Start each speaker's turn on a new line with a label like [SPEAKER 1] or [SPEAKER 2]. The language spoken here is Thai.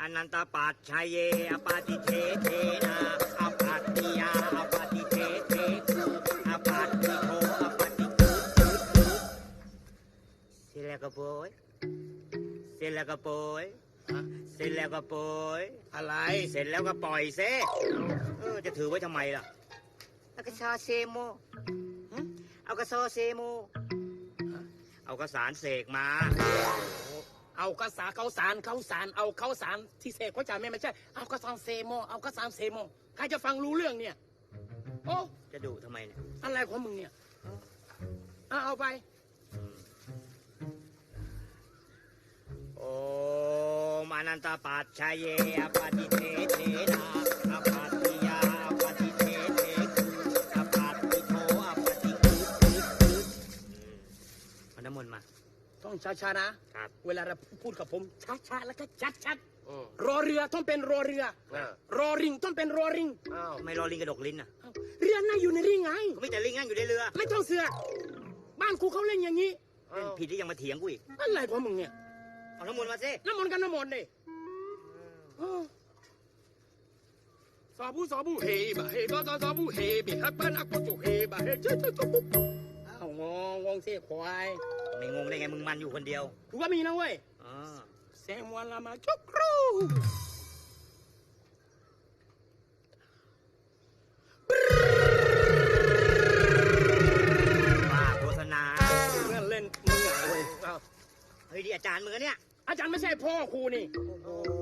[SPEAKER 1] อนันตปัจชัยเยอปาติเทเทนาอปัตติยาอปาติเทเทอปัตติโทอปาติกุเสร็จแล้วก็โปยเสร็จแล้วก็โปยเสร็จแล้วก็โปย
[SPEAKER 2] อะไร
[SPEAKER 1] เสร็จแล้วก็ปล่อยเซเออจะถือไว้ทำไมล่ะเอากระชาเซโมหึเอากระซอเซโมเอากระสารเสกมา
[SPEAKER 2] เอากระสาเขาสารเขาสารเอาเขาสารที่เสกเขาจ่ายไม่ไม่ใช่ เอากระสานเซโมเอากระสานเซโมใครจะฟังรู้เรื่องเนี่ย โอ้
[SPEAKER 1] จะดุทำไมเนี่ย
[SPEAKER 2] อะไรของมึงเนี่ยเอาเอาไป
[SPEAKER 1] โอมอนันตปัจชัยเยอปาติเทเทนา
[SPEAKER 2] ต้องช้าๆนะ
[SPEAKER 1] ครับ
[SPEAKER 2] เวลาเราพูดกับผมช้าๆแล้วก็ชัดๆรอเรือต้องเป็นรอเรือรอริงต้องเป็นรอริง
[SPEAKER 1] ทำไมรอลิงกระดกลิ้นอะ
[SPEAKER 2] เอ้าเรือน่าอยู่ในริงไง
[SPEAKER 1] ก็มีแต่ลิงนั่งอยู่ในเรือ
[SPEAKER 2] ไม่ต้องเสือกบ้านกูเขาเล่นอย่างนี้
[SPEAKER 1] เล่นผิดที่ยังมาเถียงกูอีก
[SPEAKER 2] อะไรของมึงเนี่ย
[SPEAKER 1] เอาน้ำมนต์มาสิ
[SPEAKER 2] น้ำมนต์กันน้ำมนต์ดิเออสาบูสาบูเฮบะเฮบะสาสาบูเฮบิฮักบ้านอักกุจุเฮบะเฮเจ้าเจ้าเจ้าปุ๊บอ้าว งงงงเสียควาย
[SPEAKER 1] ไม่งงได้ไงมึงมันอยู่คนเดียว
[SPEAKER 2] กูก็มีนะเว้ย
[SPEAKER 1] อ๋อ
[SPEAKER 2] แซมวันละมาจุกครู
[SPEAKER 1] ว่าโฆษณา
[SPEAKER 2] เล่นเล่นมึงอะเว้ยอ้าว
[SPEAKER 1] เฮ้ยดิอาจารย์มึงอะเนี่ย
[SPEAKER 2] อาจารย์ไม่ใช่พ่อครูนี่
[SPEAKER 1] โอ้โห